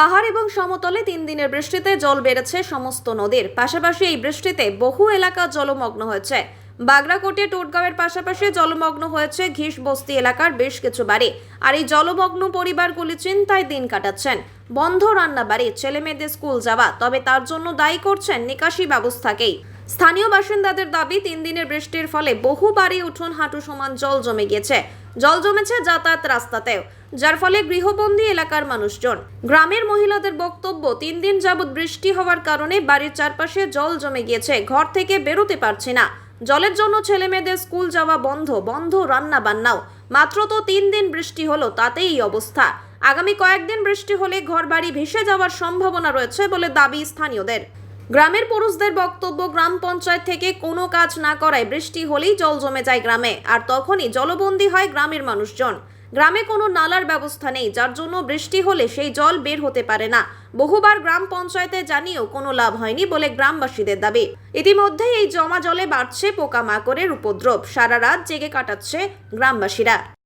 পাহাড় এবং সমতলে তিন দিনের বৃষ্টিতে জল বেড়েছে সমস্ত নদীর। পাশাপাশি এই বৃষ্টিতে বহু এলাকা জলমগ্ন হয়েছে। বাগরাকোটে, টোটগাঁওয়ের পাশাপাশি জলমগ্ন হয়েছে ঘিস বস্তি এলাকার বেশ কিছু বাড়ি। আর এই জলমগ্ন পরিবারগুলি চিন্তায় দিন কাটাচ্ছেন। বন্ধ রান্না বাড়ি ছেলে মেয়েদের স্কুল যাওয়া, তবে তার জন্য দায়ী করছেন নিকাশি ব্যবস্থাকেই। স্থানীয় বাসিন্দাদের দাবি, তিন দিনের বৃষ্টির ফলে বহু বাড়ি উঠোন হাঁটু সমান জল জমে গিয়েছে। জল জমেছে যাতায়াত রাস্তাতেও, যার ফলে গৃহবন্দী এলাকার মানুষজন। গ্রামের মহিলাদের বক্তব্য, তিন দিন যাবৎ বৃষ্টি হওয়ার কারণে বাড়ির চারপাশে জল জমে গিয়েছে, ঘর থেকে বেরোতে পারছি না। জলের জন্য ছেলে মেয়েদের স্কুল যাওয়া বন্ধ বন্ধ রান্না বান্নাও মাত্র তো তিন দিন বৃষ্টি হলো, তাতেই অবস্থা। আগামী কয়েকদিন বৃষ্টি হলে ঘরবাড়ি ভেসে যাওয়ার সম্ভাবনা রয়েছে বলে দাবি স্থানীয়দের। গ্রামের পুরুষদের বক্তব্য গ্রাম পঞ্চায়েত থেকে কোনো কাজ না করায় বৃষ্টি হলেই জল জমে যায় গ্রামে, আর তখনই জলবন্দী হয় গ্রামের মানুষজন। গ্রামে কোনো নালার ব্যবস্থা নেই, যার জন্য বৃষ্টি হলে সেই জল বের হতে পারে না। বহুবার গ্রাম পঞ্চায়েতে জানিয়েও কোনো লাভ হয়নি বলে গ্রামবাসীদের দাবি। ইতিমধ্যেই এই জমা জলে বাড়ছে পোকামাকড়ের উপদ্রব, সারা রাত জেগে কাটাচ্ছে গ্রামবাসীরা।